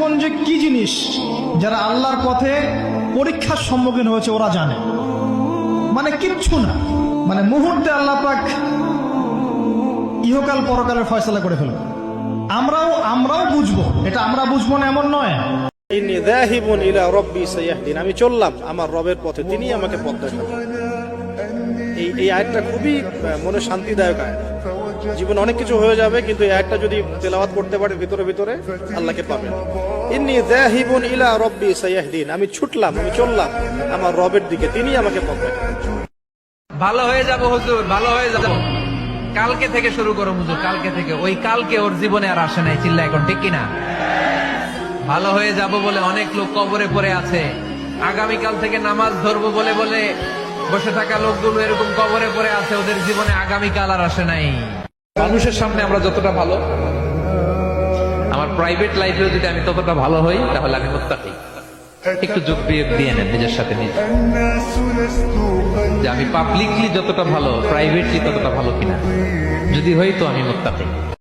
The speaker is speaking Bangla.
জীবন যে কি জিনিস যারা আল্লাহর পথে পরীক্ষার সম্মুখীন হয়েছে, ওরা জানে। মানে কিচ্ছু না। মানে মুহূর্তে আল্লাহ পাক ইহকাল পরকালের ফয়সলা করে ফেলবে। আমরাও আমরাও বুঝব। এটা আমরা বুঝব না, এমন নয়। আমি চললাম আমার রবের পথে তিনি আমাকে পথ দেখাবেন। এই এই আয়াতটা খুবই মনে শান্তিদায়ক আয়াত। জীবনে অনেক কিছু হয়ে যাবে, কিন্তু এই আয়াতটা যদি তেলাওয়াত করতে পারে, ভিতরে ভিতরে, আল্লাহকে পাবেন। ইন্নী যাহিবুন ইলা রব্বি সাইয়াহদিন। আমি ছুটলাম, আমি চললাম, আমার রবের দিকে তিনি আমাকে পথ দেখাবেন ভালো হয়ে যাব, হুজুর, ভালো হয়ে যাব। কালকে থেকে শুরু করো, হুজুর, কালকে থেকে। ওই কালকে ওর জীবনে আর আসে নাই চিল্লা এখন, ঠিক কিনা? ভালো হয়ে যাব বলে অনেক লোক কবরে পড়ে আছে। আগামীকাল থেকে নামাজ ধরবো বলে বলে বসে থাকা লোকগুলো এরকম কবরে পড়ে আছে, ওদের জীবনে আগামীকাল আর আসে নাই। মানুষের সামনে আমরা যতটা ভালো, আমার প্রাইভেট লাইফেও যদি আমি ততটা ভালো হই, তাহলে আমি মুত্তাকি। একটু যোগ বিয়োগ দিয়ে নেন, নিজের সাথে নিজে যে আমি পাবলিকলি যতটা ভালো প্রাইভেটলি ততটা ভালো কিনা। যদি হই তো আমি মুত্তাকি।